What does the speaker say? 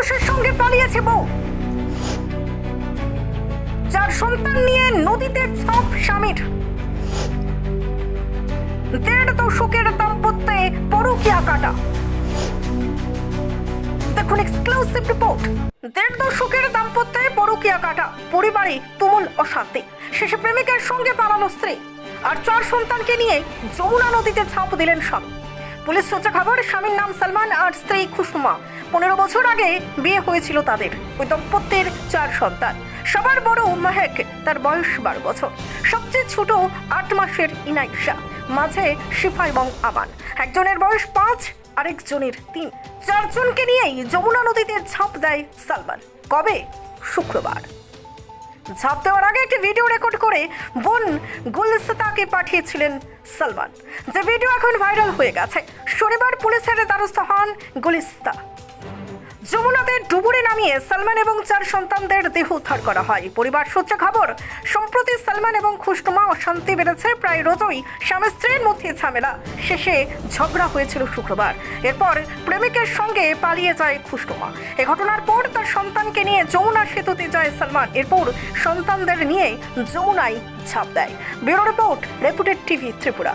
পুরুষের সঙ্গে পালিয়েছে বউ। যার সন্তান নিয়ে নদীতে ছাপ স্বামীর। দেড় দশকের দাম্পত্যে পরকীয়া কাটা। দেখুন এক্সক্লুসিভ রিপোর্ট দেড় দশকের দাম্পত্যে পরকীয়া কাটা। পরিবারে তুমুল অশান্তি। শেষে প্রেমিকের সঙ্গে পালানো স্ত্রী। আর চার সন্তানকে নিয়ে যমুনা নদীতে ঝাঁপ দিলেন স্বামী। পুলিশ সূত্রে খবর, স্বামীর নাম সালমান আর স্ত্রী খুশমা পনেরো বছর আগে বিয়ে হয়েছিল তাদের। ওই দম্পতির চার সন্তান। সবার বড় মেহেক, তার বয়স বারো বছর। সবচেয়ে ছোট আট মাসের ইনাইশা। মাঝে শিফা এবং আমান। একজনের বয়স পাঁচ, আরেকজনের তিন। চারজনকে নিয়েই যমুনা নদীতে ঝাঁপ দেয় সালমান। কবে? শুক্রবার। ঝাঁপ দেওয়ার আগে একটি ভিডিও রেকর্ড করে বোন গুলসতাকে পাঠিয়েছিলেন সালমান। যে ভিডিও এখন ভাইরাল হয়ে গেছে। শনিবার পুলিশের দ্বারস্থ হন গুলিস্তা। যমুনাতে ডুবুরে নামিয়ে সালমান এবং চার সন্তানদের দেহ উদ্ধার করা হয়। পরিবার সূত্রে খবর, সম্প্রতি সালমান এবং খুশনুমা অশান্তি বেড়েছে, প্রায় রোজই স্বামী স্ত্রীর মধ্যে ঝামেলা। শেষে ঝগড়া হয়েছিল শুক্রবার। এরপর প্রেমিকের সঙ্গে পালিয়ে যায় খুশনুমা। এ ঘটনার পর তার সন্তানকে নিয়ে যমুনা সেতুতে যায় সালমান। এরপর সন্তানদের নিয়ে যমুনায় ঝাঁপ দেয়। Bureau report, reputed TV Tripura.